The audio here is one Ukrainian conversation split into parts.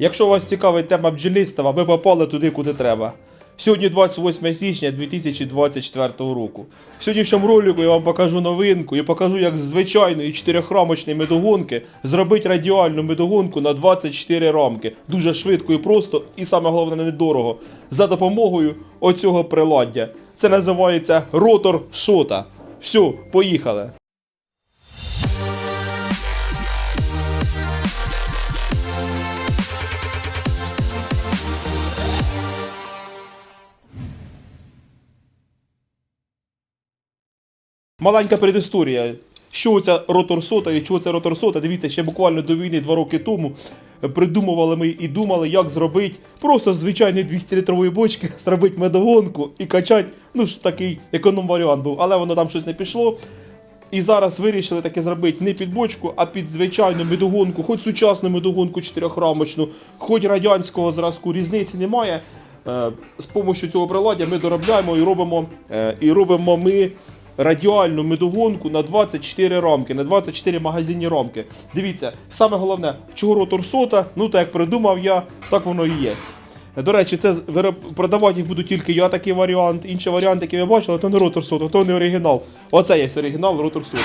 Якщо вас цікавить тема бджільництва, ви попали туди, куди треба. Сьогодні 28 січня 2024 року. В сьогоднішньому ролику я вам покажу новинку і покажу, як з звичайної чотирьохрамочної медогонки зробити радіальну медогонку на 24 рамки. Дуже швидко і просто, і саме головне недорого. За допомогою оцього приладдя. Це називається ротор сота. Все, поїхали. Маленька предісторія. Що це ротор сота і чого це ротор сота? Дивіться, ще буквально до війни два роки тому придумували ми і думали, як зробити просто звичайної 200-літрової бочки зробити медогонку і качати. Ну ж такий економ варіант був, але воно там щось не пішло. І зараз вирішили таке зробити не під бочку, а під звичайну медогонку, хоч сучасну медогонку чотирьохрамочну, хоч радянського зразку, різниці немає. Е, З допомогою цього приладдя ми доробляємо і робимо, е, і робимо ми радіальну медогонку на 24 рамки, на 24 магазинні рамки. Дивіться, саме головне, чого ротор сота, ну так як придумав я, так воно і є. До речі, це продавати їх буду тільки я такий варіант. Інший варіант, який ви бачили, то не ротор сота, то не оригінал. Оце є оригінал ротор сота.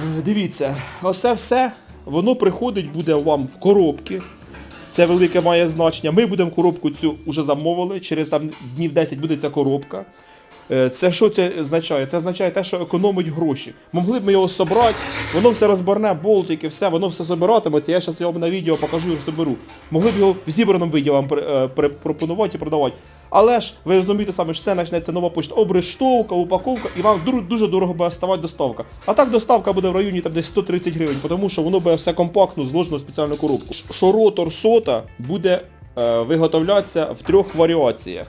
Е, Дивіться, оце все воно приходить буде вам в коробки. Це велике має значення. Ми будемо коробку цю вже замовили. Через там днів 10 буде ця коробка. Е, Це що це означає? Це означає те, що економить гроші. Могли б ми його собрати, воно все розборне, болтики, все, воно все собиратиметься. Я зараз вам на відео покажу, як соберу. Могли б його в зібраному виді вам е, пропонувати і продавати. Але ж ви розумієте саме, що це почнеться нова почта, обрештовка, упаковка, і вам дуже дорого буде ставати доставка. А так доставка буде в районі там десь 130 гривень, тому що воно буде все компактно, зложено в спеціальну коробку. Що ротор сота буде е, виготовлятися в трьох варіаціях.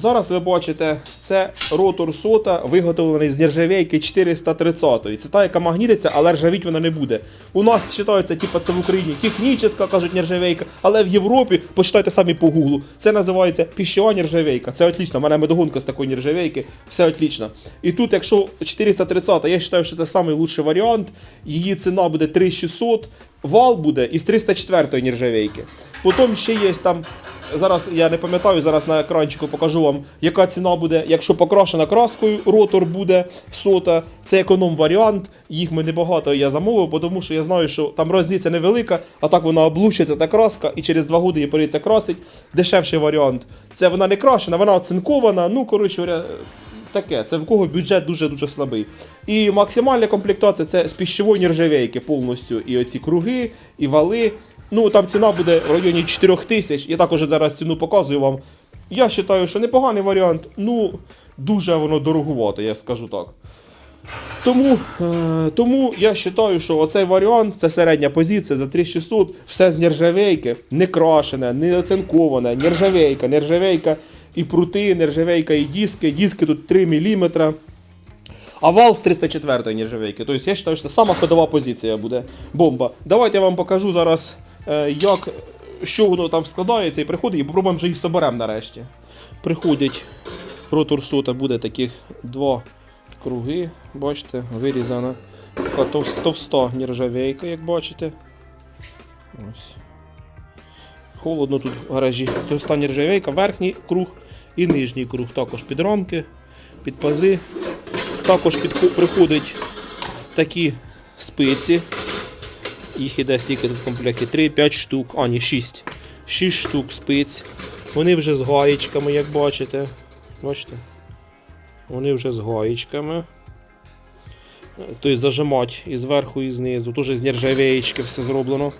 Зараз ви бачите, це ротор сота, виготовлений з нержавейки 430. Це та, яка магнітиться, але ржавіть вона не буде. У нас вважається, типу, це в Україні технічна, кажуть, нержавейка, але в Європі, почитайте самі по гуглу, це називається піщова нержавейка. Це отлично. У мене медогонка з такої нержавейки, все отлично. І тут, якщо 430, я вважаю, що це найкращий варіант. Її ціна буде 3600. Вал буде із 304 нержавейки. Потім ще є там Зараз я не пам'ятаю, зараз на екранчику покажу вам, яка ціна буде, якщо покрашена краскою, ротор буде сота. Це економ варіант. Їх ми небагато я замовив, тому що я знаю, що там різниця невелика, а так вона облущиться та краска, і через два її прийдеться красить. Дешевший варіант. Це вона не крашена, вона оцинкована. Ну, коротше таке. Це в кого бюджет дуже-дуже слабий. І максимальна комплектація це з піщової нержавейки повністю. І оці круги, і вали. Ну, там ціна буде в районі 4 тисяч. Я також зараз ціну показую вам. Я вважаю, що непоганий варіант. Ну, дуже воно дорогувато, я скажу так. Тому, е, тому я вважаю, що оцей варіант це середня позиція за 3600, все з нержавейки, не крашене, не оцинковане, нержавейка, нержавейка і прути, нержавейка і диски. Диски тут 3 мм. А вал з 304 нержавейки. Тобто я вважаю, що це сама ходова позиція буде бомба. Давайте я вам покажу зараз, е, як, що воно там складається і приходить, і попробуємо вже їх соберемо нарешті. Приходить ротор сота, буде таких два круги, бачите, вирізана. Така товс- товста нержавейка, як бачите. Ось. Холодно тут в гаражі. Товста нержавейка, верхній круг і нижній круг. Також під рамки, під пази. Також підхо- приходять такі спиці. Їх іде скільки в комплекті? 3-5 штук, а ні, 6. 6 штук спиць. Вони вже з гаєчками, як бачите. Бачите? Вони вже з гаєчками. Тобто зажимать і зверху, і знизу. Тут з нержавеєчки все зроблено.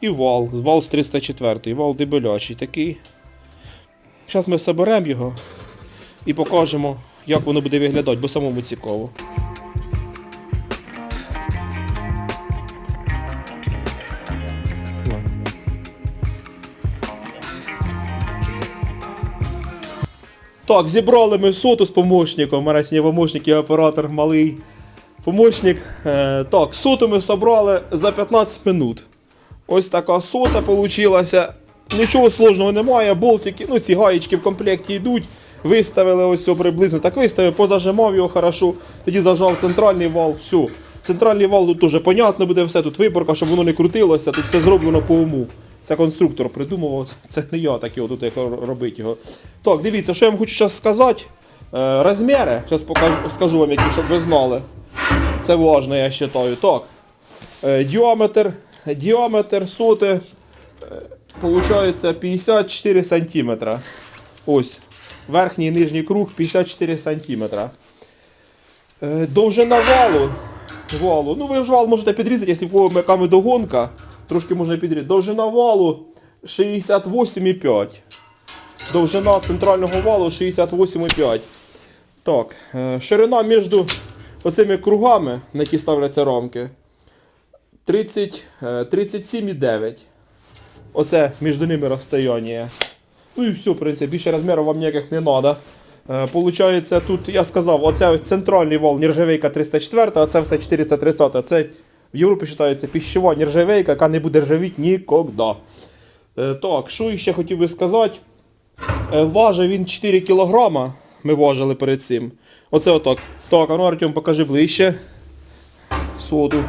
І вал. Вал з 304. Вал дебелячий такий. Зараз ми соберемо його і покажемо, як воно буде виглядати, бо самому цікаво. Так, зібрали ми соту з помощником. У мене сьогодні помощник і оператор малий. Помощник. Е, так, соту ми зібрали за 15 минут. Ось така сота получилася. Нічого сложного немає, болтики, ну ці гаєчки в комплекті йдуть. Виставили ось все приблизно. Так виставив, позажимав його хорошо. Тоді зажав центральний вал, все. Центральний вал тут теж понятно буде все, тут виборка, щоб воно не крутилося, тут все зроблено по уму. Це конструктор придумував, це не я так його тут як робити його. Так, дивіться, що я вам хочу зараз сказати. Е, розміри, зараз покажу, скажу вам, які, щоб ви знали. Це важно, я вважаю. Так. Е, діаметр, діаметр соти получається 54 сантиметра. Ось. Верхній і нижній круг 54 сантиметра. Е, довжина валу. Валу. Ну, ви ж вал можете підрізати, якщо в кого яка медогонка, трошки можна підрізати. Довжина валу 68,5. Довжина центрального валу 68,5. Так, е, ширина між оцими кругами, на які ставляться рамки, 30, е, 37,9. Оце між ними розстояння. Ну і все, в принципі, більше розмірів вам ніяких не треба. Получається, тут я сказав, оце центральний вал нержавейка 304, а це все 430. Це в Європі вважається піщова нержавейка, яка не буде ржавіти ніколи. Е, Так, що ще хотів би сказати? Е, Важив він 4 кілограма. Ми важили перед цим. Оце отак. Так, а ну Артем, покажи ближче. Соду.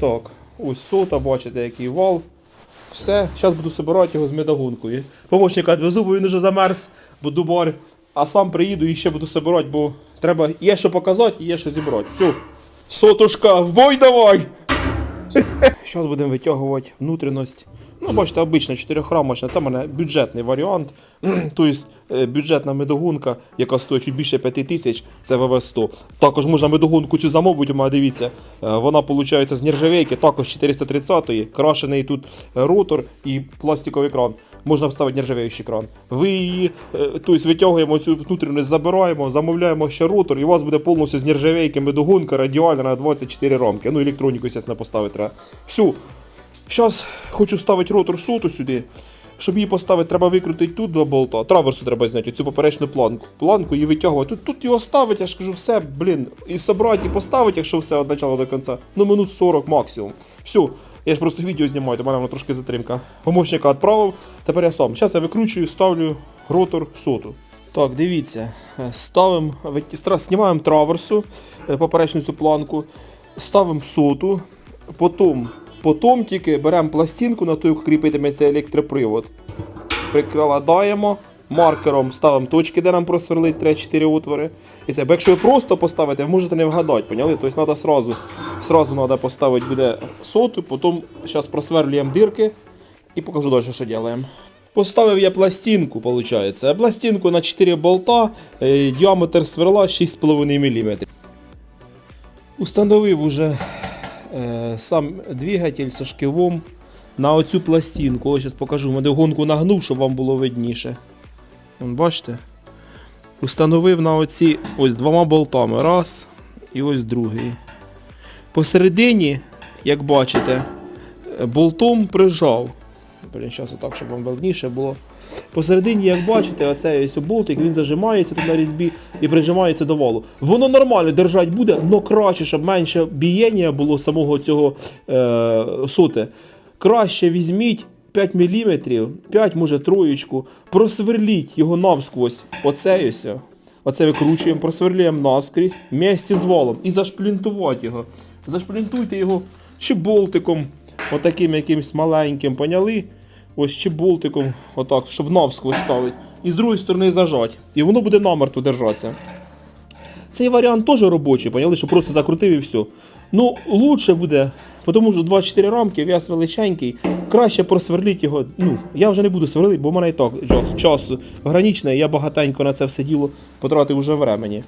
Так, ось сота, бачите, який вал. Все, зараз буду собирати його з медогонкою. Помощника відвезу, бо він вже замерз, буду дубар. А сам приїду і ще буду собирати, бо треба є що показати і є що зібрати. Все. Сотушка, в бой давай! Зараз будемо витягувати внутрішність. Ну, бачите, обична 4-храмочна, це в мене бюджетний варіант. тобто е, бюджетна медогонка, яка стоїть чуть більше 5 тисяч, це ВВ100. Також можна медогонку цю замовити, у мене дивіться, е, вона виходить з нержавейки, також 430-ї, крашений тут е, ротор і пластиковий кран. Можна вставити нержавеючий кран. Ви її тобто, витягуємо цю внутрішність, забираємо, замовляємо ще ротор, і у вас буде повністю з нержавейки медогонка радіальна на 24 рамки. Ну, електроніку, звісно, поставити треба. Все. Зараз хочу ставити ротор соту сюди. Щоб її поставити, треба викрутити тут два болта. Траверсу треба зняти, цю поперечну планку. Планку і витягувати. Тут, тут його ставити, я ж кажу, все, блін. І собрати, і поставити, якщо все від початку до кінця. Ну, минут 40 максимум. Все. Я ж просто відео знімаю, то мене воно трошки затримка. Помощника відправив. Тепер я сам. Зараз я викручую, ставлю ротор соту. Так, дивіться. Ставимо, знімаємо траверсу, е, поперечну цю планку, ставимо соту, потім Потім тільки беремо пластинку, на ту кріпитиметься електропривод. Прикладаємо, маркером ставимо точки, де нам просверлить 3-4 отвори. І це, бо якщо ви просто поставите, ви можете не вгадати, поняли? Тобто треба сразу, сразу треба поставити буде соту, потім зараз просверлюємо дирки і покажу далі, що робимо. Поставив я пластинку, виходить. Пластинку на 4 болта, е, діаметр сверла 6,5 мм. Установив уже сам двигатель со шкивом на оцю пластинку. Ось зараз покажу. Медогонку нагнув, щоб вам було видніше. Бачите? Установив на оці ось двома болтами. Раз і ось другий. Посередині, як бачите, е, болтом прижав. Блін, зараз отак, щоб вам видніше було. Посередині, як бачите, оцей ось болтик, він зажимається тут на різьбі і прижимається до валу. Воно нормально держать буде, але краще, щоб менше бієння було самого цього е, соти. Краще візьміть 5 мм, 5, може троєчку, просверліть його навсквозь. Оце ось. Оце викручуємо, просверлюємо наскрізь вместе з валом і зашплінтувати його. Зашплінтуйте його чи болтиком, отаким якимось маленьким, поняли? Ось чи болтиком, отак, щоб навсквозь ставити. І з другої сторони зажать. І воно буде намертво держатися. Цей варіант теж робочий, поняли, що просто закрутив і все. Ну, лучше буде, тому що 24 рамки, в'яз величенький, краще просверліть його. Ну, я вже не буду сверлити, бо в мене і так час, час ограничений, я багатенько на це все діло потратив уже времені.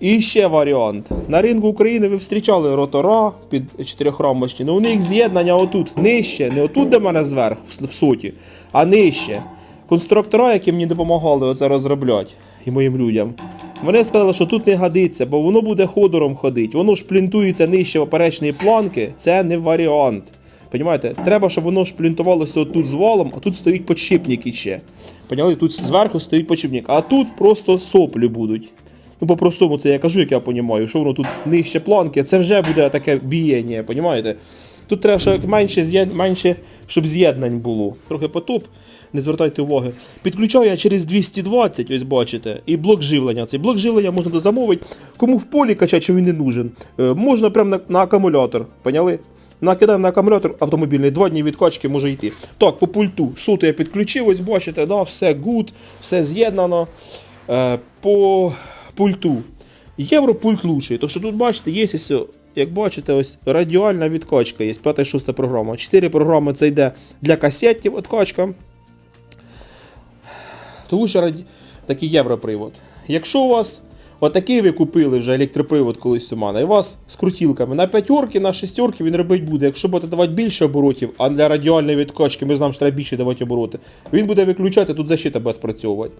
І ще варіант. На ринку України ви зустрічали ротора під чотирьохрамочні, але у них з'єднання отут нижче, не отут, де мене зверху, в суті, а нижче. Конструктора, які мені допомагали оце розробляти і моїм людям, вони сказали, що тут не годиться, бо воно буде ходором ходити. Воно шплінтується нижче поперечної планки, це не варіант. Понімаєте? Треба, щоб воно шплінтувалося отут з валом, а тут стоїть подшипник іще. Поняли? Тут зверху стоїть подшипник, а тут просто соплі будуть. Ну, по-простому, це я кажу, як я розумію, що воно тут нижче планки, це вже буде таке бієння, розумієте? Тут треба ще менше, менше, щоб з'єднань було. Трохи потоп, не звертайте уваги. Підключаю я через 220, ось бачите, і блок живлення. Цей блок живлення можна дозамовити. Кому в полі качати, що він не нужен. Е, можна прямо на, на акумулятор. Поняли? накидаємо на акумулятор автомобільний, два дні відкачки може йти. Так, по пульту. Суто я підключив, ось бачите, да, все good, все з'єднано. Е, по пульту. Європульт лучший. Тому що тут бачите, є ось, як бачите, ось радіальна відкачка є, 5-6 програма. 4 програми це йде для касетів відкачка. Тому що раді... такий європривод. Якщо у вас отакий ви купили вже електропривод колись у мене, і вас з крутілками на п'ятерки, на шестерки він робити буде. Якщо будете давати більше оборотів, а для радіальної відкачки ми знаємо, що треба більше давати обороти, він буде виключатися, тут защита без спрацьовувати.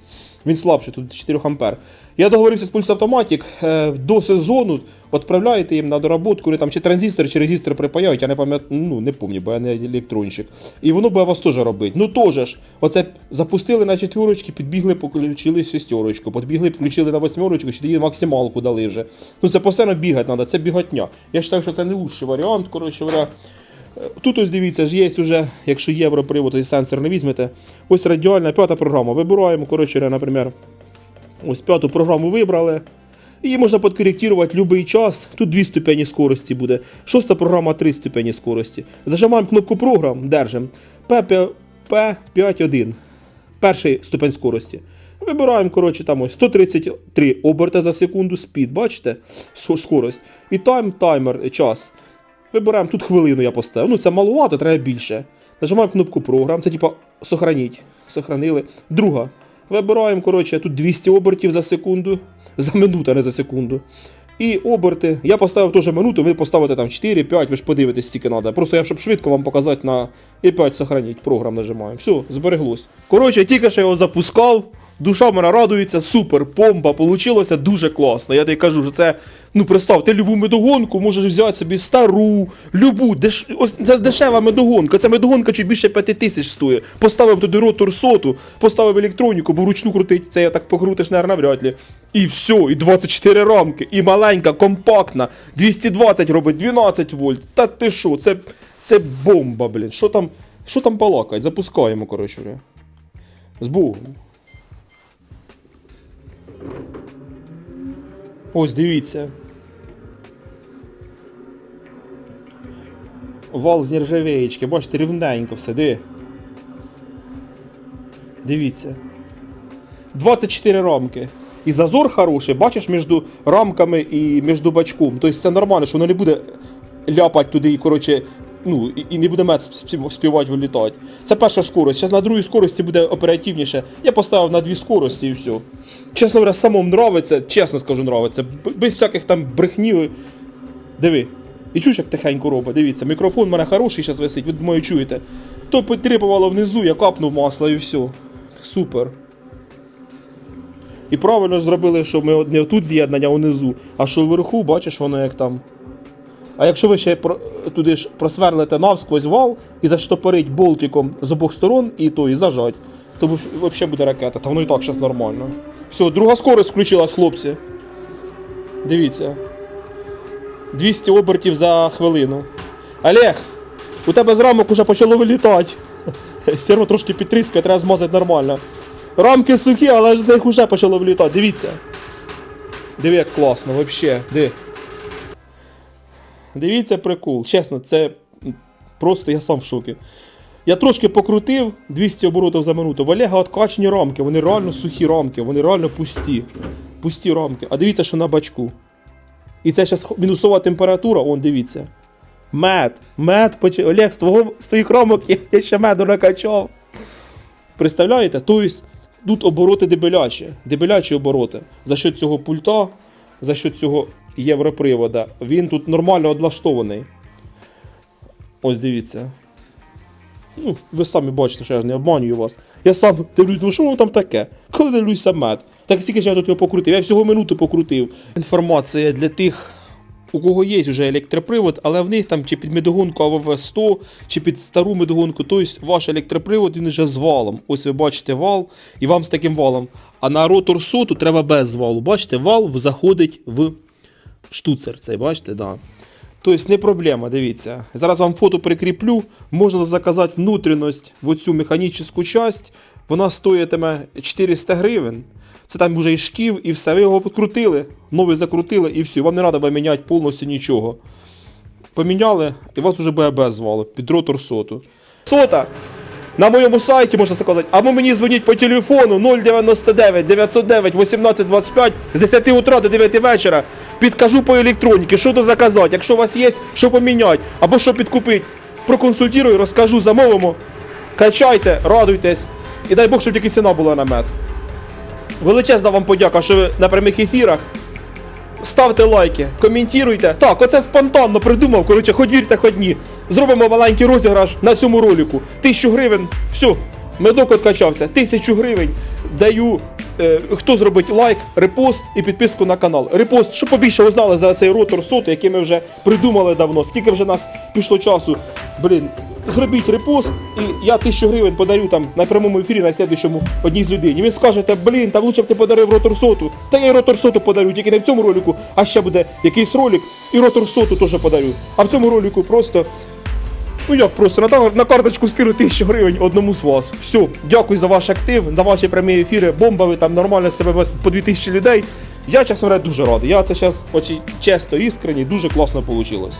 Він слабший, тут 4 ампер. Я договорився з Pulse Automatic, е, до сезону відправляєте їм на доработку, там чи транзистор, чи резистор припаяють, я не пам'ятаю, ну не пам'ятаю, бо я не електронщик. І воно буде вас теж робити. Ну теж ж, оце запустили на четверочки, підбігли, включили шестерочку, підбігли, включили на восьмерочку, ще тоді максималку дали вже. Ну це постійно бігати треба, це біготня. Я вважаю, що це не лучший варіант, коротше говоря. Е, Тут ось дивіться, ж є вже, якщо європривод і сенсор не візьмете, ось радіальна п'ята програма. Вибираємо, коротше, наприклад, ось п'яту програму вибрали. Її можна підкоректувати будь-який час. Тут дві ступені скорості буде. Шоста програма три ступені скорості. Зажимаємо кнопку програм, держимо. P5.1. Перший ступень скорості. Вибираємо, коротше, там ось 133 оберти за секунду, спід, бачите? Скорость. І тайм, таймер, час. Вибираємо тут хвилину я поставив. Ну це маловато, треба більше. Нажимаємо кнопку програм, це типа сохраніть. Сохранили. Друга. Вибираємо, коротше, тут 200 обертів за секунду. За минуту, а не за секунду. І оберти. Я поставив теж минуту, ви поставите там 4-5, ви ж подивитесь, скільки треба. Просто я щоб швидко вам показати на і 5 сохраніть. Програм нажимаємо. Все, збереглось. Коротше, тільки що його запускав. Душа в мене радується, супер, помпа, получилося дуже класно. Я тобі кажу, що це, ну представ, ти любу медогонку можеш взяти собі стару, любу, деш... ось це дешева медогонка. Це медогонка чуть більше 5 тисяч стоїть. Поставив туди ротор соту, поставив електроніку, бо вручну крутить, це я так покрутиш, наверное, навряд ли. І все, і 24 рамки, і маленька, компактна, 220 робить, 12 вольт. Та ти що, це, це бомба, блін. Що там, що там балакать? Запускаємо, коротше. З Богом. Ось дивіться. Вал з нержавеєчки, бачите, рівненько все, диви. Дивіться. 24 рамки. І зазор хороший, бачиш, між рамками і між бачком. Тобто це нормально, що воно не буде ляпати туди і, коротше, ну, і, не буде мед співати вилітати. Це перша скорость. Зараз на другій скорості буде оперативніше. Я поставив на дві скорості і все. Чесно говоря, самому нравиться, чесно скажу, нравиться. Без всяких там брехнів. Диви. І чуєш, як тихенько робить. Дивіться, мікрофон в мене хороший зараз висить, ви думаю, чуєте. То потріпувало внизу, я капнув масло і все. Супер. І правильно зробили, що ми не тут з'єднання унизу, а що вверху, бачиш, воно як там. А якщо ви ще туди ж просверлите навсквозь вал і заштопорить болтиком з обох сторон і то, і зажать, то взагалі буде ракета, та воно і так зараз нормально. Все, друга скорость включилась, хлопці. Дивіться. 200 обертів за хвилину. Олег, у тебе з рамок уже почало вилітати. Серво трошки підтріскає, треба змазати нормально. Рамки сухі, але з них вже почало влітати. Дивіться. Диви, як класно, взагалі. Диви. Дивіться прикол. Чесно, це просто я сам в шокі. Я трошки покрутив 200 оборотів за минуту. В Олега откачні рамки, вони реально сухі рамки, вони реально пусті. Пусті рамки. А дивіться, що на бачку. І це зараз мінусова температура, он дивіться. Мед, мед, поч... Олег, з, твого, з твоїх рамок я, ще меду накачав. Представляєте? Тобто тут обороти дебелячі, дебелячі обороти. За що цього пульта, за що цього європривода. Він тут нормально одлаштований. Ось дивіться. Ну, ви самі бачите, що я ж не обманюю вас. Я сам дивлюсь, ну що воно там таке? Коли дивлюся мед. Так скільки ж я тут його покрутив? Я всього минуту покрутив. Інформація для тих, у кого є вже електропривод, але в них там чи під медогонку АВВ-100, чи під стару медогонку, тобто ваш електропривод він вже з валом. Ось ви бачите вал, і вам з таким валом. А на ротор соту треба без валу. Бачите, вал заходить в штуцер. Цей, бачите, да. Тобто не проблема, дивіться. Зараз вам фото прикріплю. Можна заказати внутрішність в оцю механічну часть. Вона стоїтиме 400 гривень. Це там вже і шків, і все. Ви його відкрутили, новий закрутили, і все. Вам не треба міняти повністю нічого. поміняли, і вас вже ББ звали під ротор соту. Сота! На моєму сайті можна сказати, або мені дзвоніть по телефону 099 909 1825 з 10 утра до 9 вечора. Підкажу по електроніки, що то заказати, якщо у вас є, що поміняти, або що підкупити. Проконсультирую, розкажу, замовимо. Качайте, радуйтесь. І дай Бог, щоб тільки ціна була на мед. Величезна вам подяка, що ви на прямих ефірах. Ставте лайки, коментуйте. Так, оце спонтанно придумав. Коротше, хоч вірте, хоч ні. Зробимо маленький розіграш на цьому ролику. Тисячу гривень. Все, медок откачався. Тисячу гривень. Даю. Е, хто зробить лайк, репост і підписку на канал. Репост, щоб побільше ви знали за цей ротор соти, який ми вже придумали давно. Скільки вже нас пішло часу. Блін, зробіть репост, і я тисячу гривень подарю там на прямому ефірі на слідчому одній з людей. І ви скажете, блін, там лучше б ти подарив ротор соту. Та я ротор соту подарю, тільки не в цьому ролику, а ще буде якийсь ролик, і ротор соту теж подарю. А в цьому ролику просто. Ну як просто на, на карточку скину тисячу гривень одному з вас. Все, дякую за ваш актив, за ваші прямі ефіри. Бомба, ви там нормально себе вес- по 2000 людей. Я, чесно говоря, дуже радий. Я це зараз очі чесно, іскренні, дуже класно вийшло.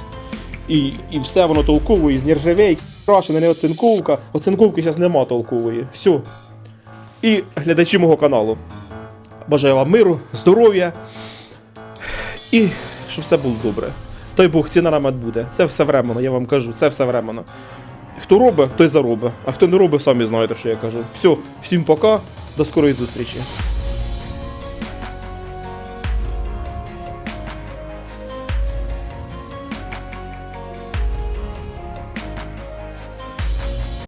І, і все воно толково, і з нержавейки, крашене, не оцинковка. Оцинковки зараз нема толкової. Все. І глядачі мого каналу. Бажаю вам миру, здоров'я і щоб все було добре. Той Бог, ціна на буде. Це все временно, я вам кажу, це все временно. Хто робить, той заробить. А хто не робить, самі знаєте, що я кажу. Все, всім пока, до скорої зустрічі.